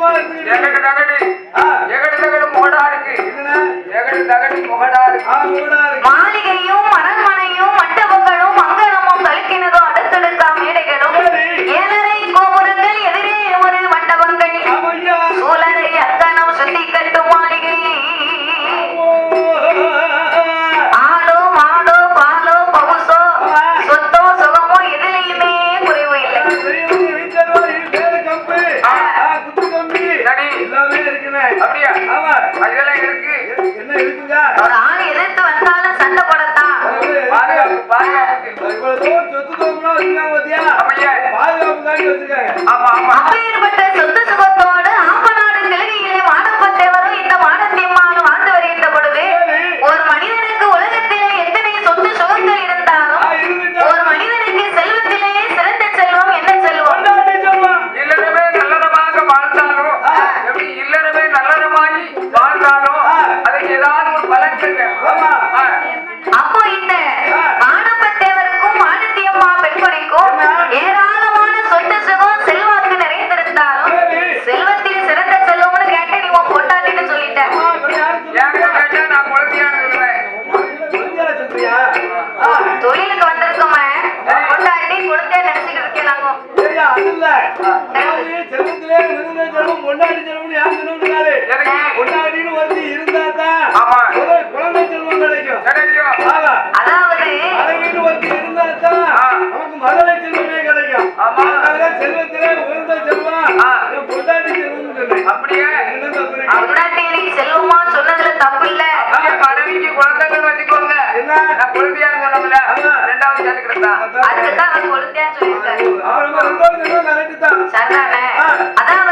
Terima ya, kasih. Ya, ya, ஆசனம்னாரு உண்டாடின்னு ஒருத்தி இருந்தா தான் குழந்தை செல்வம் கிடைக்கும். அதாவது அளவின்னு ஒருத்தி இருந்தா தான் நமக்கு மகளை செல்வமே கிடைக்கும். அதனால செல்வத்திலே உயர்ந்த செல்வமா சொன்னதுல தப்பு இல்ல. மனைவிக்கு குழந்தைகள் வச்சுக்கோங்க. குழந்தையா சொன்னதுல ரெண்டாவது அதுக்குதான் குழந்தையா சொல்லியிருக்காரு அதாவது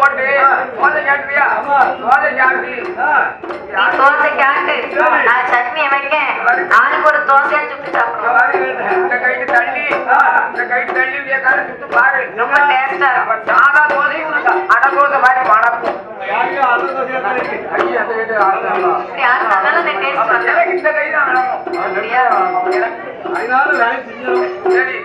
போட்டு தோசை சாப்பிடுவியா தோசை சாப்பிடு தோசை சாப்பிட்டு. நான் சட்னியை வைக்கேன். நாளைக்கு ஒரு தோசையா சுட்டு சாப்பிடுவோம். இந்த கைட்டு தள்ளி இந்த கைட்டு தள்ளி விடிய காலை சுட்டு பாரு. ரொம்ப டேஸ்டா இருக்கும். சரி.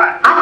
I.